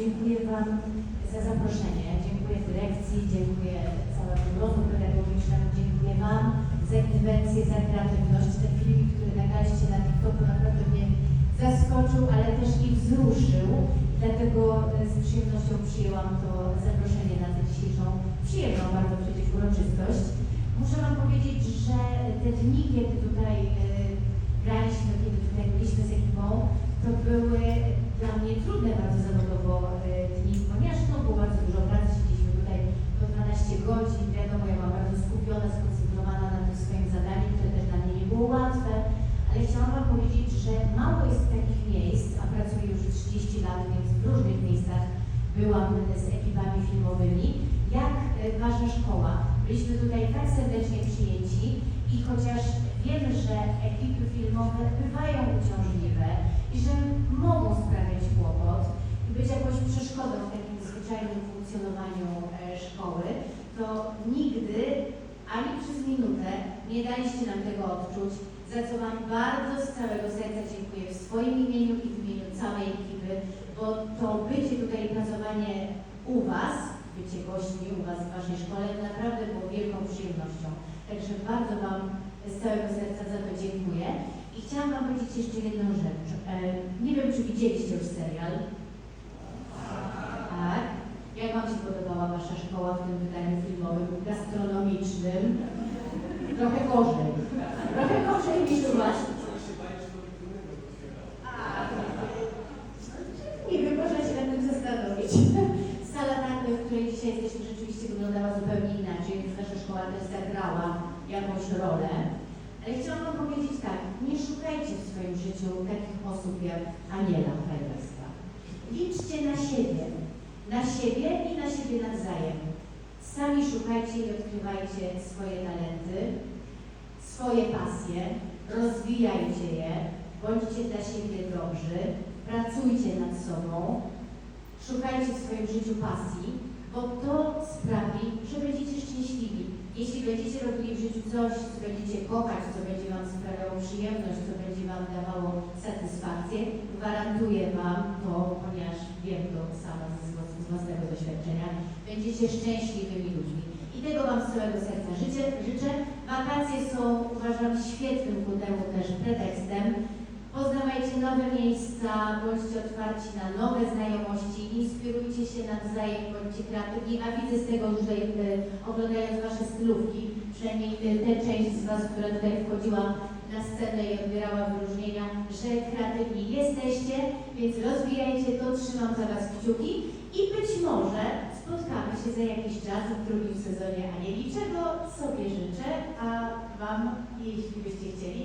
Dziękuję Wam za zaproszenie, dziękuję dyrekcji, dziękuję całemu grono pedagogicznemu, dziękuję Wam za interwencję, za kreatywność. Ten film, który nagraliście na TikToku naprawdę mnie zaskoczył, ale też i wzruszył. Dlatego e, z przyjemnością przyjęłam to zaproszenie na tę dzisiejszą przyjemną bardzo przecież uroczystość. Muszę Wam powiedzieć, że te dni, kiedy tutaj e, graliśmy, kiedy tutaj byliśmy z ekipą, to były dla mnie trudne bardzo zawodowo e, dni, ponieważ no, było bardzo dużo pracy, siedzieliśmy tutaj po 12 godzin, wiadomo, ja byłam bardzo skupiona, skoncentrowana na tym swoim zadaniu, które też dla mnie nie było łatwe, ale chciałam Wam powiedzieć, że mało jest takich miejsc, a pracuję już 30 lat, więc w różnych miejscach byłam z ekipami filmowymi, jak e, Wasza szkoła. Byliśmy tutaj tak serdecznie przyjęci i chociaż wiem, że ekipy filmowe bywają uciążliwe i że mogą sprawiać kłopot i być jakąś przeszkodą w takim zwyczajnym funkcjonowaniu e, szkoły, to nigdy ani przez minutę nie daliście nam tego odczuć, za co Wam bardzo z całego serca dziękuję w swoim imieniu i w imieniu całej ekipy, bo to bycie tutaj i pracowanie u Was, bycie gośćmi u Was w Waszej szkole naprawdę było wielką przyjemnością. Także bardzo Wam z całego serca za to dziękuję. I chciałam Wam powiedzieć jeszcze jedną rzecz. E, nie wiem, czy widzieliście już serial. Tak. Jak Wam się Wasza szkoła w tym wydaniu filmowym, gastronomicznym? Trochę gorzej. Trochę gorzej niż Was. Nie wiem, można się nad tym zastanowić. Sala, na, w której dzisiaj jesteśmy, rzeczywiście wyglądała zupełnie inaczej, więc nasza szkoła też zagrała jakąś rolę. Ale chciałam Wam powiedzieć tak, nie szukajcie w swoim życiu takich osób jak Aniela Krajewska. Liczcie na siebie, na siebie i na siebie nawzajem. Sami szukajcie i odkrywajcie swoje talenty, swoje pasje, rozwijajcie je, bądźcie dla siebie dobrzy, pracujcie nad sobą, szukajcie w swoim życiu pasji, bo to sprawi, że będziecie szczęśliwi. Jeśli będziecie robili w życiu coś, co będziecie kochać, co będzie Wam sprawiało przyjemność, co będzie Wam dawało satysfakcję, gwarantuję Wam to, ponieważ wiem to sama z, z własnego doświadczenia, będziecie szczęśliwymi ludźmi. I tego Wam z całego serca życzę. życzę. Wakacje są, uważam, świetnym ku temu też pretekstem. Nowe miejsca, bądźcie otwarci na nowe znajomości, inspirujcie się nawzajem, bądźcie kreatywni, a widzę z tego już tutaj, e, oglądając Wasze stylówki, przynajmniej tę część z Was, która tutaj wchodziła na scenę i odbierała wyróżnienia, że kreatywni jesteście, więc rozwijajcie to, trzymam za Was kciuki i być może spotkamy się za jakiś czas w drugim sezonie Anieli, czego sobie życzę, a Wam, jeśli byście chcieli,